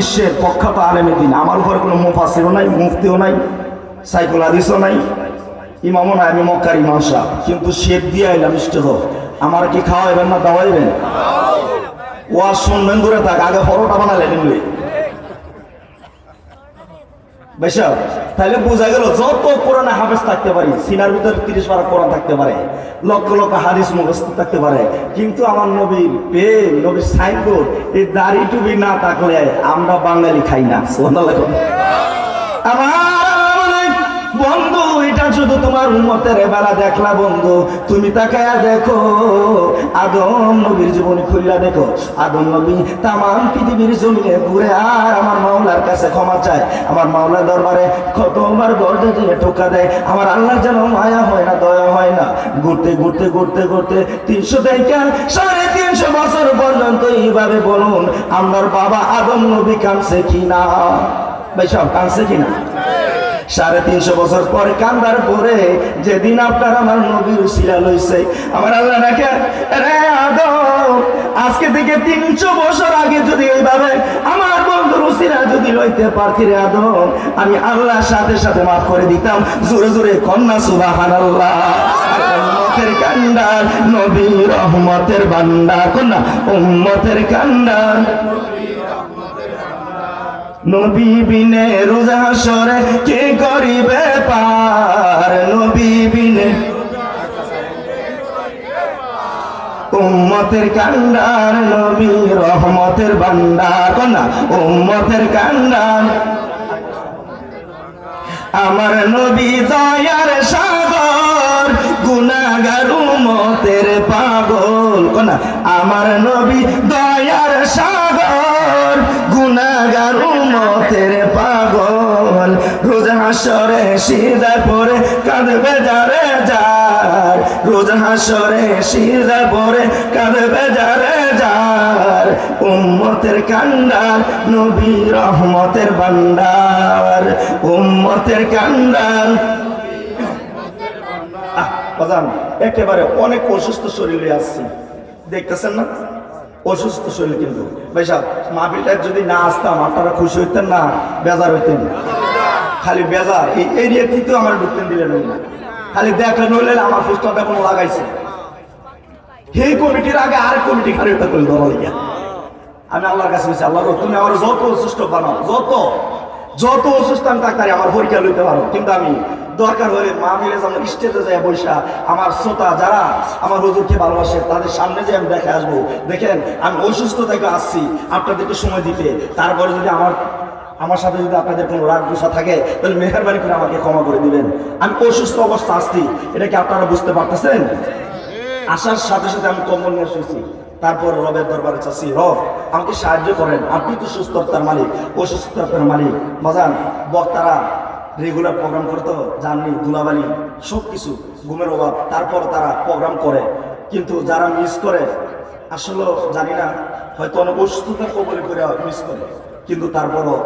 বিশ্বের প্রখ্যাত আলেমের দিন। আমার উপর কোনো মুফাসিরও নাই, মুফতিও নাই সাইকুল নাই। ইমামও নাই, আমি মক্কার ইমাম সাহ কিন্তু শেপ দিয়ে আইলাম ইষ্টহ। আমার কি খাওয়াইবেন না দাওয়াইবেন? ও আর শুনবেন দূরে থাক, আগে পরোটা বানালেন বেশা তাহলে বোঝা গেল যত কোরআনে হাফেজ থাকতে পারি, সিনার ভিতরে তিরিশ বার কোরআন থাকতে পারে, লক্ষ লক্ষ হাদিস মুখস্থ থাকতে পারে, কিন্তু আমার নবীর প্রেম নবীর সাইনবোর্ড, এই দাড়ি টুবি না থাকলে আমরা বাঙালি খাই না বন্ধু, এটা শুধু তোমার উন্মতের বেলা দেখলা বন্ধু, তুমি তাকায়া দেখো। আদম নবীর জীবনী খুললা দেখো। আদম নবী তামাম পৃথিবীর জমিনে ঘুরে আর আমার মাওলার কাছে ক্ষমা চায়। আমার মাওলার দরবারে কতবার দরজা দিয়ে টোকা দেয়। আমার আল্লাহ যেন মায়া হয় না, দয়া হয় না। ঘুরতে ঘুরতে ঘুরতে ঘুরতে তিনশো থেকে সাড়ে তিনশো বছর পর্যন্ত এইভাবে বলুন, আমার বাবা আদম নবী কানছে কিনা? ভাই সব কানছে কিনা? সাড়ে তিনশো বছর পরে কান্দার পরে যেদিন আপনার আমার নবীর উসিলা লইছে, আমার আল্লাহ রে আজকে থেকে তিনশো বছর আগে যদি এইভাবে আমার বন্ধুর উসিলা যদি লইতে পারতি রে আদম, আমি আল্লাহর সাথে সাথে মাফ করে দিতাম। জোরে জোরে কন্যা সুবাহান আল্লাহ উম্মতের কান্ডার নবী রহমতের বান্ডার কন্যা, উম্মতের কান্ডার নবী বিনে রোজা হাসরে কে করিবে পার? নবী বিনে উম্মতের কান্ডার, নবী রহমতের বান্ডার কন্যা উম্মতের কান্ডার। আমার নবী দয়ার সাগর গুনাগার উম্মতের পাগল। কন্যা আমার নবী দয়ার হাসরে সিদা পরে কাঁদবে যারে যার। রোজ হাসরে সিদা পরে কাঁদবে যারে যার। উম্মতের কান্ডার নবী রহমতের ভান্ডার। উম্মতের কান্ডার একেবারে অনেক অসুস্থ শরীরে আসছি দেখতেছেন না? অসুস্থ শরীর কিন্তু। ভাই সাহেব মাহফিলটা যদি না আসতাম আপনারা খুশি হইতেন না? বেজার হইতেন। খালি বেজার। এই এরিয়াতেই আমার ঢুকতেন দিলেন খালি দেখলেন হইলেন আমার পোস্টারটা কোনো লাগাইছে। সেই কমিটির আগে আর কমিটি খালি ওটা করে দেওয়া লাগিয়া আমি আল্লাহর কাছে বলছি, আল্লাহ তুমি আমার যত অসুস্থ বানাও, যত যত অসুস্থ আমি তাকারি আমার পরীক্ষা লইতে পারো। কিন্তু আমি দরকার হলে মা মিলে যেমন স্টেজে যায় বৈশা আমার শ্রোতা যারা আমার হুজুরকে ভালোবাসে, তাদের সামনে যে আমি দেখে আসব। দেখেন, আমি অসুস্থ থেকে আসছি, আপনাদেরকে সময় দিতে। তারপরে যদি আমার আমার সাথে যদি আপনাদের কোনো রাগ গুসা থাকে, তাহলে মেহরবানি করে আমাকে ক্ষমা করে দিবেন। আমি অসুস্থ অবস্থা আসছি এটা কি আপনারা বুঝতে পারতেছেন? আসার সাথে সাথে আমি কম্বল নিয়ে শুয়েছি। তারপর রবের দরবারে চাচ্ছি, রব, আমাকে সাহায্য করেন। আপনি তো সুস্থতার মালিক, অসুস্থতার মালিক। বাজান, বক্তারা রেগুলার প্রোগ্রাম করে তো, জাননি দুলাবালি সব কিছু ঘুমের অভাব। তারপর তারা প্রোগ্রাম করে। কিন্তু যারা মিস করে, আসলে জানি না, হয়তো অনেক অসুস্থতার কবলে করে মিস করে। কিন্তু তারপরও